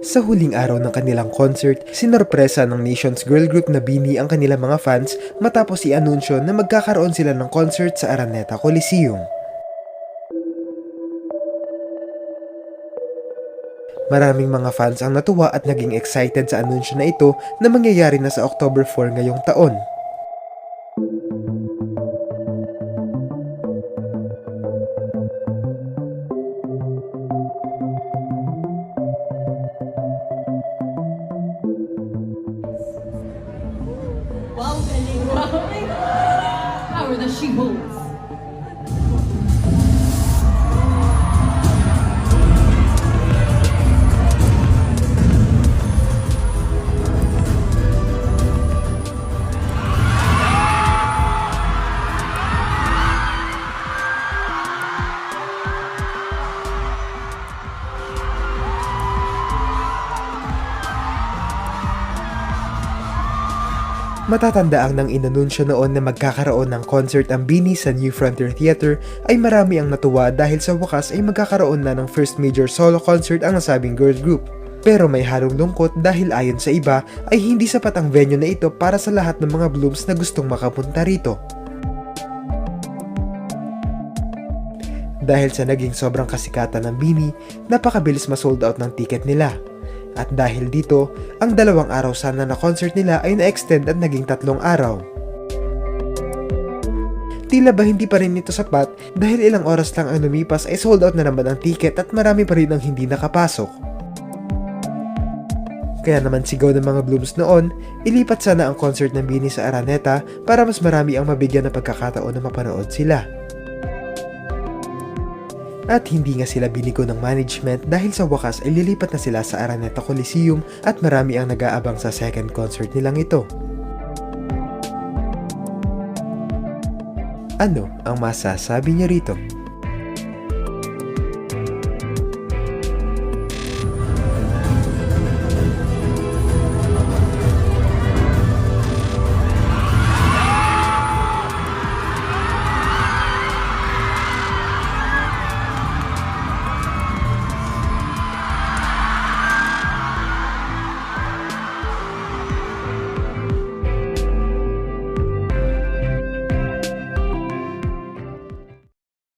Sa huling araw ng kanilang concert, sinorpresa ng Nation's girl group na Bini ang kanilang mga fans matapos i-anunsyo na magkakaroon sila ng concert sa Araneta Coliseum. Maraming mga fans ang natuwa at naging excited sa anunsyo na ito na mangyayari na sa October 4 ngayong taon. power that she holds. Matatanda ang nang inanunsyo noon na magkakaroon ng concert ang Bini sa New Frontier Theater ay marami ang natuwa dahil sa wakas ay magkakaroon na ng first major solo concert ang nasabing girl group. Pero may halong lungkot dahil ayon sa iba ay hindi sapat ang venue na ito para sa lahat ng mga blooms na gustong makapunta rito. Dahil sa naging sobrang kasikatan ng Bini, napakabilis ma-sold out ng ticket nila. At dahil dito, ang dalawang araw sana na concert nila ay na-extend at naging tatlong araw. Tila ba hindi pa rin ito sapat dahil ilang oras lang ang lumipas ay sold out na naman ang ticket at marami pa rin ang hindi nakapasok. Kaya naman sigaw ng mga Blooms noon, ilipat sana ang concert ng Bini sa Araneta para mas marami ang mabigyan ng pagkakataon na mapanood sila. At hindi nga sila binigo ng management dahil sa wakas ay lilipat na sila sa Araneta Coliseum at marami ang nag-aabang sa second concert nilang ito. Ano ang masasabi niyo rito?